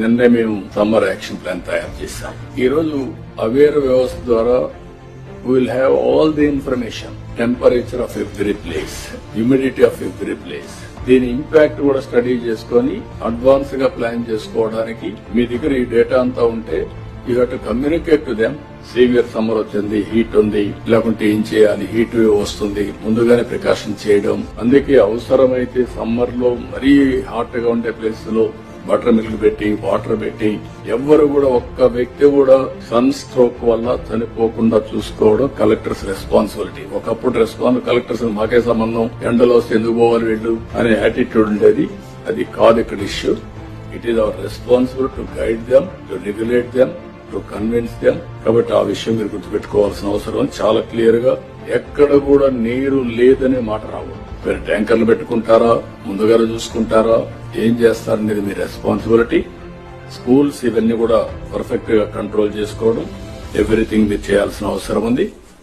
నిన్నే మేము summer action plan తయారు చేశాం. ఈ రోజు అవేర్ వ్యవస్థ ద్వారా will have all the information temperature of every place humidity of every place దీని ఇంపాక్ట్ కూడా స్టడీ చేసుకొని అడ్వాన్స్గా ప్లాన్ చేసుకోవడానికి మీ దగ్గర ఈ డేటా అంతా ఉంటే you have to communicate to them severe summer వచ్చింది హీట్ ఉంది. లేకుంటే ఏం చేయాలి? హీట్ వేవ్ వస్తుంది. ముందుగానే ప్రికాషన్ చేయడం. అందుకే అవసరమైతే సమ్మర్లో మరీ హాట్గా ఉండే ప్లేస్లో బటర్ మిల్క్ పెట్టి వాటర్ పెట్టి ఎవ్వరు కూడా ఒక్క వ్యక్తి కూడా సన్ స్ట్రోక్ వల్ల చనిపోకుండా చూసుకోవడం కలెక్టర్స్ రెస్పాన్సిబిలిటీ. ఒకప్పుడు రెస్పాన్స్ కలెక్టర్స్ మాకే సంబంధం. ఎండలో వస్తే ఎందుకు పోవాలి వీళ్ళు అనే యాటిట్యూడ్ ఉండేది. అది కాదు ఇక్కడ issue it is our responsible to guide them to regulate them to convince them కాబట్టి ఆ విషయం మీరు గుర్తుపెట్టుకోవాల్సిన అవసరం. చాలా క్లియర్గా ఎక్కడ కూడా నీరు లేదనే మాట రావద్దు మీరు ట్యాంకర్లు పెట్టుకుంటారా? ముందుగానే చూసుకుంటారా? ఏం చేస్తారనేది మీ రెస్పాన్సిబిలిటీ స్కూల్స్ ఇవన్నీ కూడా పర్ఫెక్ట్గా కంట్రోల్ చేసుకోవడం. ఎవ్రీథింగ్ మీరు చేయాల్సిన అవసరం ఉంది.